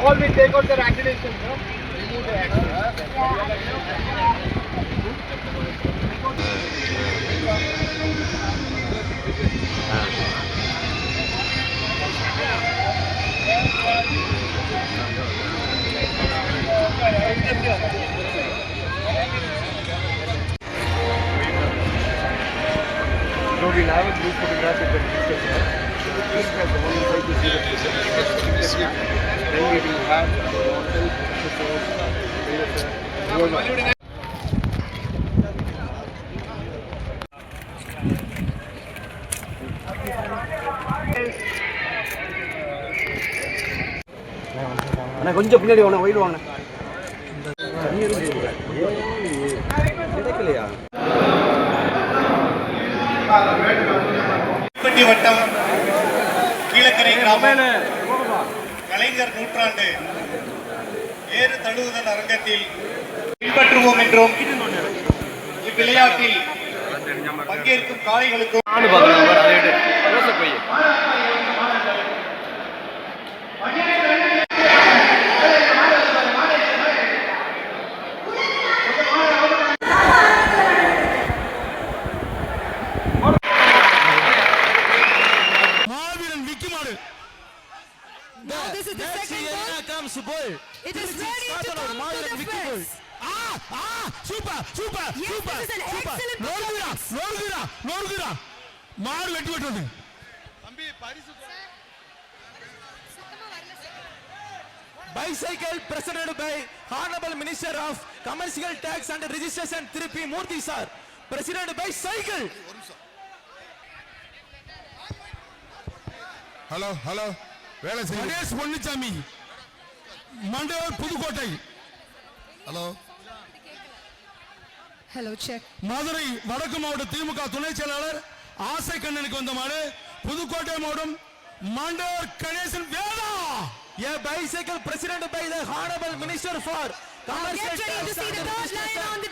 All we take out their accreditation, no? Remove the. So have a group photograph with the picture. Have அண்ணா கொஞ்சம் பின்னாடி வாங்க white வாங்க கிடைக்கலையா வட்டம் கீழக்கரை கலைஞர் நூற்றாண்டு. ஏறு தழுவுதல் அரங்கத்தில் பின்பற்றுவோம் என்றும் இவ்விளையாட்டில் பங்கேற்கும் காளைகளுக்கும் Now this is the second goal. comes bull It is ready to come to the fence. ஆ ஆ super super Yes, super this is an நோர்குடா performance. நோர்குடா நோர்குடா மாடு வெட்டி வெட்டு வந்து bicycle presented by honorable minister of commercial tax and registration திருப்பி Moorthy sir presented by cycle hello hello வேலை செய்ய Ganesh Ponnichami Mandapam Pudukkottai. Hello. Hello, check. Madurai வடக்கு மாவட்ட திமுக துணை செயலாளர் ஆசை கண்ணனுக்கு வந்த மாடு புதுக்கோட்டை மாவட்டம் மண்டவர் Ganesan Veda a bicycle presented by the honorable minister for commercial